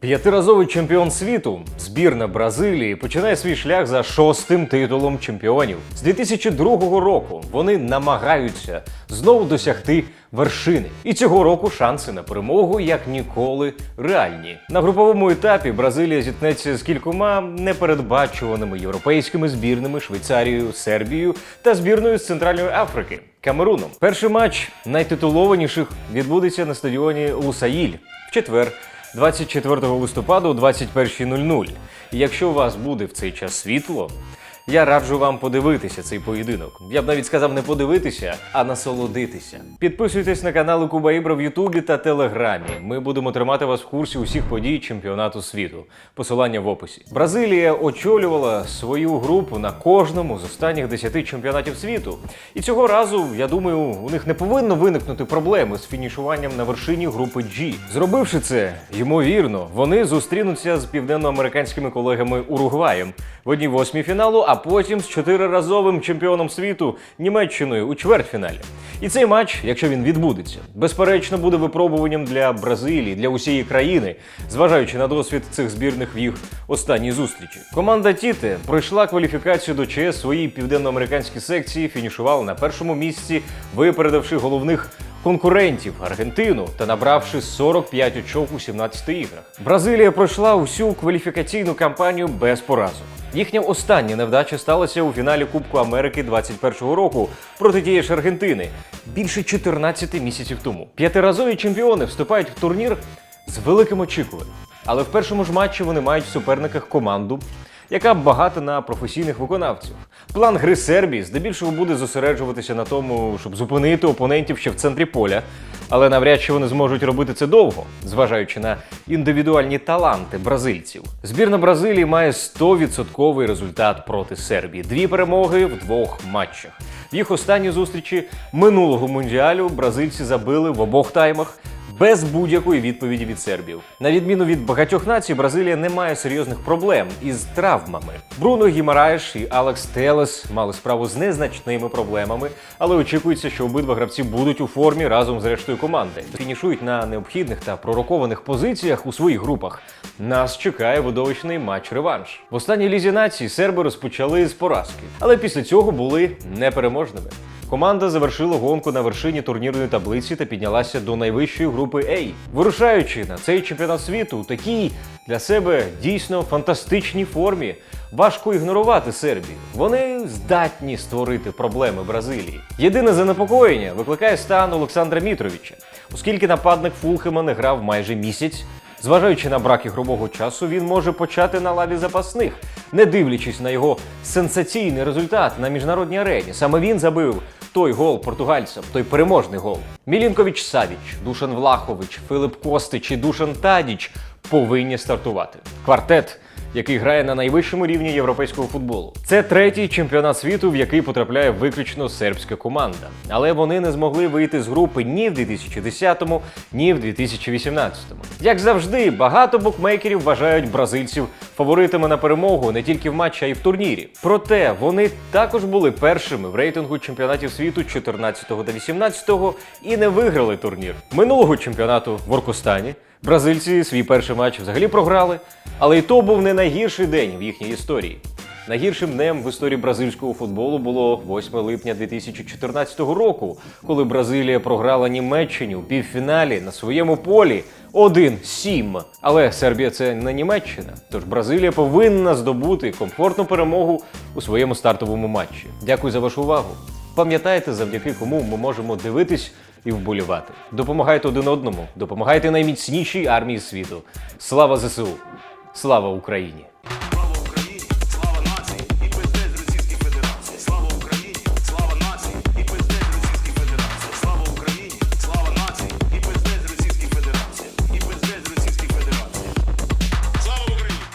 П'ятиразовий чемпіон світу, збірна Бразилії, починає свій шлях за шостим титулом чемпіонів. З 2002 року вони намагаються знову досягти вершини. І цього року шанси на перемогу як ніколи реальні. На груповому етапі Бразилія зіткнеться з кількома непередбачуваними європейськими збірними Швейцарією, Сербією та збірною з Центральної Африки. Камеруном. Перший матч найтитулованіших відбудеться на стадіоні Лусаїль в четвер, 24 листопада о 21.00. І якщо у вас буде в цей час світло, я раджу вам подивитися цей поєдинок. Я б навіть сказав не подивитися, а насолодитися. Підписуйтесь на канали Куба Ібра в Ютубі та Телеграмі. Ми будемо тримати вас в курсі усіх подій чемпіонату світу. Посилання в описі. Бразилія очолювала свою групу на кожному з останніх 10 чемпіонатів світу. І цього разу, я думаю, у них не повинно виникнути проблеми з фінішуванням на вершині групи G. Зробивши це, ймовірно, вони зустрінуться з південноамериканськими колегами Уругваєм в одній восьмій фіналу, а потім з чотириразовим чемпіоном світу Німеччиною у чвертьфіналі. І цей матч, якщо він відбудеться, безперечно буде випробуванням для Бразилії, для усієї країни, зважаючи на досвід цих збірних в їх останній зустрічі. Команда Тіте пройшла кваліфікацію до ЧС своїй південноамериканській секції, фінішувала на першому місці, випередивши головних конкурентів Аргентину та набравши 45 очок у 17 іграх. Бразилія пройшла усю кваліфікаційну кампанію без поразок. Їхня остання невдача сталася у фіналі Кубку Америки 21-го року проти тієї ж Аргентини більше 14 місяців тому. П'ятиразові чемпіони вступають в турнір з великим очікуванням. Але в першому ж матчі вони мають в суперниках команду, яка багата на професійних виконавців. План гри Сербії здебільшого буде зосереджуватися на тому, щоб зупинити опонентів ще в центрі поля, але навряд чи вони зможуть робити це довго, зважаючи на індивідуальні таланти бразильців. Збірна Бразилії має 100% результат проти Сербії. Дві перемоги в двох матчах. В їх останній зустрічі минулого мундіалю бразильці забили в обох таймах без будь-якої відповіді від сербів. На відміну від багатьох націй, Бразилія не має серйозних проблем із травмами. Бруно Гімараєш і Алекс Телес мали справу з незначними проблемами, але очікується, що обидва гравці будуть у формі разом з рештою команди. Фінішують на необхідних та пророкованих позиціях у своїх групах. Нас чекає видовищний матч-реванш. В останній лізі нації серби розпочали з поразки, але після цього були непереможними. Команда завершила гонку на вершині турнірної таблиці та піднялася до найвищої групи А. Вирушаючи на цей чемпіонат світу у такій для себе дійсно фантастичній формі, важко ігнорувати Сербію. Вони здатні створити проблеми Бразилії. Єдине занепокоєння викликає стан Олександра Мітровича, оскільки нападник Фулхема не грав майже місяць. Зважаючи на брак ігрового часу, він може почати на лаві запасних, не дивлячись на його сенсаційний результат на міжнародній арені. Саме він забив той гол португальцям, той переможний гол. Мілінкович Савіч, Душан Влахович, Филип Костич і Душан Тадіч повинні стартувати. Квартет який грає на найвищому рівні європейського футболу. Це третій чемпіонат світу, в який потрапляє виключно сербська команда. Але вони не змогли вийти з групи ні в 2010-му, ні в 2018-му. Як завжди, багато букмекерів вважають бразильців фаворитами на перемогу не тільки в матчі, а й в турнірі. Проте вони також були першими в рейтингу чемпіонатів світу 14-го та 18-го і не виграли турнір. Минулого чемпіонату в Оркустані бразильці свій перший матч взагалі програли, але й то був не найгірший день в їхній історії. Найгіршим днем в історії бразильського футболу було 8 липня 2014 року, коли Бразилія програла Німеччині у півфіналі на своєму полі 1-7. Але Сербія це не Німеччина, тож Бразилія повинна здобути комфортну перемогу у своєму стартовому матчі. Дякую за вашу увагу. Пам'ятайте, завдяки кому ми можемо дивитись і вболівати. Допомагайте один одному, допомагайте найміцнішій армії світу. Слава ЗСУ! Слава Україні!